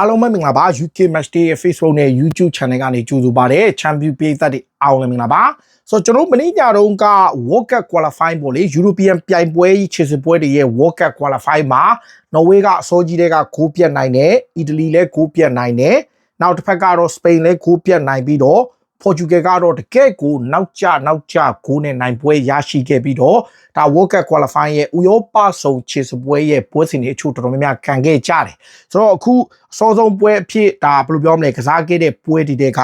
အားလုံးပဲမင်္ဂလာပါ UK Match Day ရဲ့ Facebook နဲ့ YouTube Channel ကနေကြိုဆိုပါရစေ Champion ပြည်သက်တွေအားလုံးလည်းမင်္ဂလာပါဆိုတော့ကျွန်တော်တို့မနေ့ညတုန်းက World Cup Qualifying ပေါ့လေ European ပြိုင်ပွဲကြီးခြေစစ်ပွဲတွေရဲ့ World Cup Qualifying မှာနော်ဝေးကအစောကြီးတွေကဂိုးပြတ်နိုင်တယ်အီတလီလည်းဂိုးပြတ်နိုင်တယ်နောက်တစ်ဖက်ကတော့စပိန်လည်းဂိုးပြတ်နိုင်ပြီးတော့ Portugal ကတော့တကယ့်ကိုနောက်ကျနောက်ကျဂိုးနဲ့နိုင်ပွဲရရှိခဲ့ပြီးတော့ဒါ World Cup Qualifying ရဲ့ဥရောပဆုံခြေစပွဲရဲ့ပွဲစဉ်တွေအချို့တော်တော်များများခံခဲ့ကြတယ်ဆိုတော့အခုအစောဆုံးပွဲအဖြစ်ဒါဘယ်လိုပြောမလဲကစားခဲ့တဲ့ပွဲဒီတဲ့က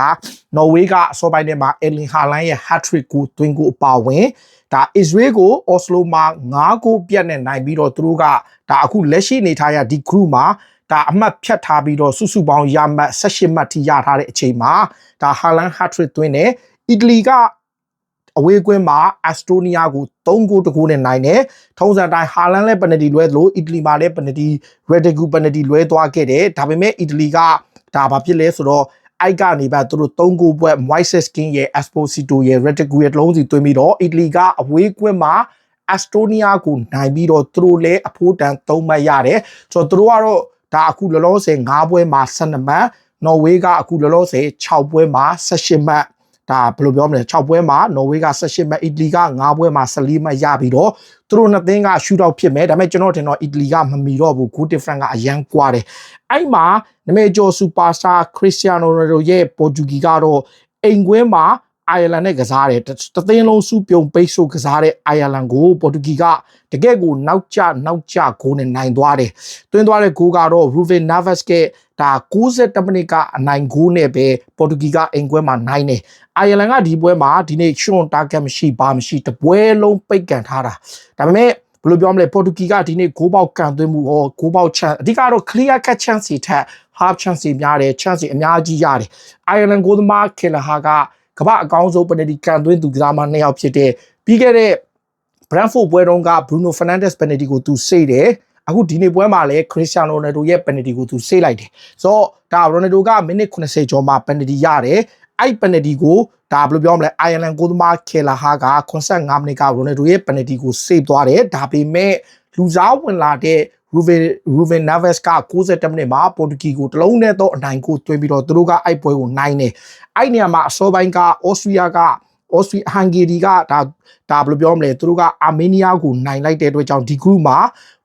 နော်ဝေးကအစောပိုင်းထဲမှာ Erling Haaland ရဲ့ hat-trick ကိုသွင်းကိုအပါဝင်ဒါ Israel ကို Oslo မှာ9ဂိုးပြတ်နဲ့နိုင်ပြီးတော့သူတို့ကဒါအခုလက်ရှိနေထားရဒီ group မှာ ဒါအမှတ်ဖြတ်ထားပြီးတော့စုစုပေါင်းရမှတ်18မှတ်ထိရထားတဲ့အချိန်မှာဒါဟာလန်ဟတ်ထရစ်သွင်းတယ်အီတလီကအဝေးကွင်းမှာအက်စတိုးနီးယားကို3ဂိုးတကူနဲ့နိုင်တယ်ထုံးစံတိုင်းဟာလန်လည်းပနတီလွဲသလိုအီတလီမှာလည်းပနတီရက်ဒဂူပနတီလွဲသွားခဲ့တယ်ဒါပေမဲ့အီတလီကဒါဘာဖြစ်လဲဆိုတော့အိုက်ကနေပါသူတို့3ဂိုးပွဲ Moises King ရဲ့ Esposito ရဲ့ Retigu ရဲ့လုံးစီသွင်းပြီးတော့အီတလီကအဝေးကွင်းမှာအက်စတိုးနီးယားကိုနိုင်ပြီးတော့သူတို့လည်းအဖိုးတန်3မှတ်ရတယ်ဆိုတော့သူတို့ကတော့ ဒါအခုလောလောဆယ်9ပွဲမှာ12မှတ်နော်ဝေးကအခုလောလောဆယ်6ပွဲမှာ18မှတ်ဒါဘယ်လိုပြောမလဲ6ပွဲမှာနော်ဝေးက18မှတ်အီတလီက9ပွဲမှာ14မှတ်ရပြီးတော့သူတို့နှစ်သင်းကရှူတော့ဖြစ်မယ်ဒါပေမဲ့ကျွန်တော်ထင်တော့အီတလီကမမီတော့ဘူးဂိုးဒီဖရန့်ကအရန်ကွာတယ်အဲ့မှာနမေကျော်စူပါစတာခရစ္စတီယာနိုရိုရဲ့ပေါ်တူဂီကတော့အိမ်ကွင်းမှာ အိုင်ယာလန်နဲ့ကစားတယ်တသိန်းလုံးစုပြုံပိတ်ဆို့ကစားတဲ့အိုင်ယာလန်ကိုပေါ်တူဂီကတကယ့်ကိုနောက်ကျနောက်ကျဂိုးနဲ့နိုင်သွားတယ်။တွင်းသွားတဲ့ဂိုးကတော့ Ruben Neves ကဒါ60မိနစ်ကအနိုင်ဂိုးနဲ့ပဲပေါ်တူဂီကအင်ကွဲမှာနိုင်တယ်။အိုင်ယာလန်ကဒီပွဲမှာဒီနေ့ရှွန်တာဂက်မရှိဘာမရှိတပွဲလုံးပိတ်ကန်ထားတာ။ဒါပေမဲ့ဘယ်လိုပြောမလဲပေါ်တူဂီကဒီနေ့ဂိုးပေါက်ကန်သွင်းမှုဟောဂိုးပေါက် chance အဓိကတော့ clear cut chance တွေထက် half chance တွေများတယ် chance တွေအများကြီးရတယ်။အိုင်ယာလန်ဂိုးသမားခေလာဟာက ကမ္ဘာအကောင်းဆုံးပနတီကန်သွင်းသူကစားမနှစ်ယောက်ဖြစ်တဲ့ပြီးခဲ့တဲ့ Brentford ပွဲတုန်းက Bruno Fernandes penalty ကိုသူစေးတယ်အခုဒီနေ့ပွဲမှာလည်း Cristiano Ronaldo ရဲ့ penalty ကိုသူစေးလိုက်တယ်ဆိုတော့ဒါ Ronaldo ကမိနစ်80ကျော်မှာ penalty ရတယ်အဲ့ penalty ကိုဒါဘယ်လိုပြောမလဲ Ireland ကိုသမား Kela Ha က85မိနစ်က Ronaldo ရဲ့ penalty ကိုစေးသွားတယ်ဒါပေမဲ့လူစားဝင်လာတဲ့ Ruben Ruben Neves က60မိနစ်မှာပေါ်တူဂီကိုတလုံးနဲ့တော့အနိုင်ကိုသွင်းပြီးတော့သူတို့ကအဲ့ပွဲကိုနိုင်တယ်အဲ့နေရာမှာအစောပိုင်းကဩစတြီးယားကဩစတြီဟန်ဂေရီကဒါဒါဘယ်လိုပြောမလဲသူတို့ကအာမေးနီးယားကိုနိုင်လိုက်တဲ့အတွက်ကြောင့်ဒီ group မှာ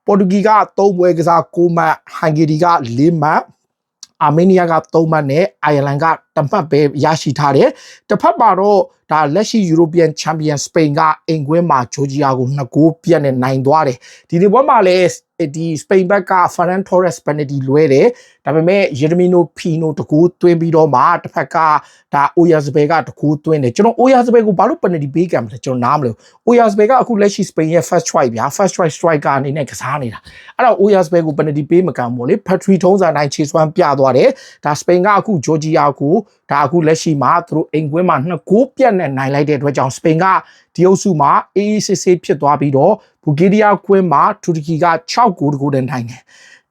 ပေါ်တူဂီက3ပွဲကစား6မှတ်ဟန်ဂေရီက4မှတ်အာမေးနီးယားက3မှတ်နဲ့အိုင်ယာလန်ကတမှတ်ပဲရရှိထားတယ်တစ်ဖက်မှာတော့ဒါလက်ရှိ European Champion Spain ကအင်ကွင်းမှာဂျိုဂျီယာကို2ဂိုးပြတ်နဲ့နိုင်သွားတယ်ဒီဒီပွဲမှာလည်းဒီစပိန်ဘက်က Ferran Torres penalty လွဲတယ်ဒါပေမဲ့ Yermino Pino တကူသွင်းပြီးတော့မှတစ်ဖက်ကဒါ Oyarzabal ကတကူသွင်းတယ်ကျွန်တော် Oyarzabal ကိုဘာလို့ penalty ပေးကြမလဲကျွန်တော်နားမလို့ Oyarzabal ကအခုလက်ရှိ Spain ရဲ့ first choice ဗျာ first choice striker အနေနဲ့ကစားနေတာအဲ့တော့ Oyarzabal ကို penalty ပေးမကမ်းဘူးလေ Patrick ထုံးစံတိုင်းခြေစွမ်းပြသွားတယ်ဒါ Spain ကအခု Georgia ကိုဒါအခုလက်ရှိမှာသူတို့အိမ်ကွင်းမှာနှစ်ဂိုးပြတ်နဲ့နိုင်လိုက်တဲ့အတွက်ကြောင့် Spain ကဒီအုပ်စုမှာအေးအေးဆေးဆေးဖြစ်သွားပြီးတော့ဘူဂီးရီးယားကွင်းမှာတူရကီက6ဂိုးတဂိုးနဲ့နိုင်တယ်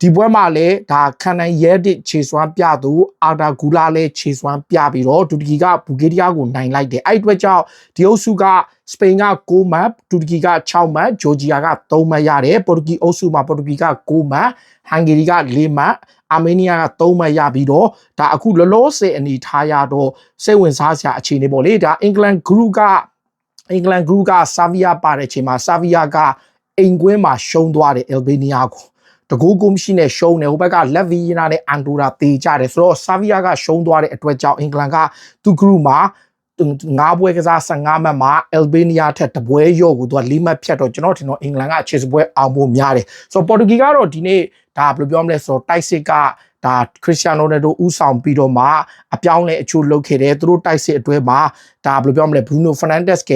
ဒီပွဲမှာလည်းဒါခန်နိုင်ရဲတစ်ခြေစွမ်းပြသူအာဒါဂူလာလည်းခြေစွမ်းပြပြီးတော့တူရကီကဘူဂီးရီးယားကိုနိုင်လိုက်တယ်အဲ့အတွက်ကြောင့်ဒီအုပ်စုကစပိန်က6မှတ်တူရကီက6မှတ်ဂျော်ဂျီယာက3မှတ်ရတယ်ပေါ်တူဂီအုပ်စုမှာပေါ်တူဂီက9မှတ်ဟန်ဂေရီက4မှတ်အာမေးနီးယားက3မှတ်ရပြီးတော့ဒါအခုလောလောဆယ်အနေထားရတော့စိတ်ဝင်စားစရာအခြေအနေပေါ့လေဒါအင်္ဂလန်ဂရုကအင်္ဂလန်ဂရုကဆာဗီယာပါတဲ့အချိန်မှာဆာဗီယာကအိမ်ကွင်းမှာရှုံးသွားတယ်အယ်ဘေးနီးယားကို တကူကုမရှိနဲ့ရှုံးတယ်ဟိုဘက်ကလက်ဗီယနာနဲ့အန်တိုရာတေးကြတယ်ဆိုတော့ဆာဗီယာကရှုံးသွားတဲ့အတွက်ကြောင့်အင်္ဂလန်ကသူဂရုမှာငါးပွဲကစား15မှတ်မှာအယ်ဘေးနီးယားထက်တပွဲရော့ကိုသူက၄မှတ်ဖြတ်တော့ကျွန်တော်ထင်တော့အင်္ဂလန်ကခြေစပွဲအောင်ဖို့များတယ်ဆိုတော့ပေါ်တူဂီကတော့ဒီနေ့ဒါဘယ်လိုပြောမလဲဆိုတော့တိုက်စစ်ကဒါခရစ္စတီယာနိုရိုနယ်ဒိုဥဆောင်ပြီးတော့မှအပြောင်းလဲအချို့လုပ်ခဲ့တယ်သူတို့တိုက်စစ်အတွဲမှာဒါဘယ်လိုပြောမလဲဘရူနိုဖာနန်ဒက်စ်က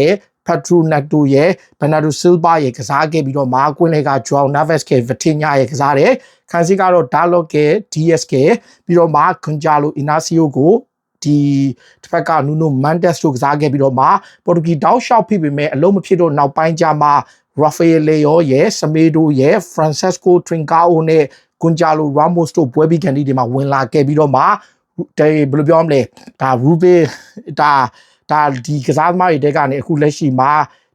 ဖက်ထရူနက်တိုရဲ့ဘနာဒိုဆီလ်ဗာရဲ့ကစားခဲ့ပြီးတော့မာကွင်းလေကဂျွန်နာဗက်စ်ကဗတင်ညာရဲ့ကစားတယ်ခန်းစီကတော့ဒါလော့က DS ကပြီးတော့မာခွန်ဂျာလိုအီနာစီယိုကိုဒီတစ်ဖက်ကနူနိုမန်တက်စ်တို့ကစားခဲ့ပြီးတော့မှပေါ်တူဂီတောက်ရှောက်ဖိပေမဲ့အလုံးမဖြစ်တော့နောက်ပိုင်းကျမှရာဖာယယ်လေယောရဲ့စမေဒိုရဲ့ဖရန်ဆက်ကိုထရင်ကာအိုနဲ့ကွန်ဂျာလိုရာမို့စ်တို့ပွဲပြီးကန်ဒီတွေမှာဝင်လာခဲ့ပြီးတော့မှတဲဘယ်လိုပြောမလဲဒါရူဘေဒါ ဒါဒီကစားသမားတွေတဲကနေအခုလက်ရှိမှာ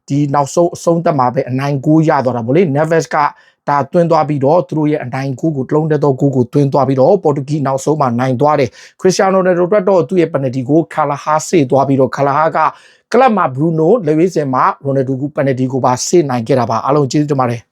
ဒီနောက်ဆုံးအဆုံးသက်မှာပဲအနိုင်ကိုရသွားတာဗောလေ Neves ကဒါသွင်းသွားပြီးတော့သူတို့ရဲ့အနိုင်ကိုကိုတလုံးတက်သောကိုကိုသွင်းသွားပြီးတော့ပေါ်တူဂီနောက်ဆုံးမှာနိုင်သွားတယ်ခရစ္စတီယာနိုရိုနယ်ဒိုအတွက်တော့သူ့ရဲ့ပနယ်တီကိုကာလာဟာစေသွားပြီးတော့ကာလာဟာကကလပ်မှာဘရူနိုလေဝီစင်မှာရိုနယ်ဒိုကိုပနယ်တီကိုပါစေနိုင်ခဲ့တာပါအားလုံးကျေးဇူးတင်ပါတယ်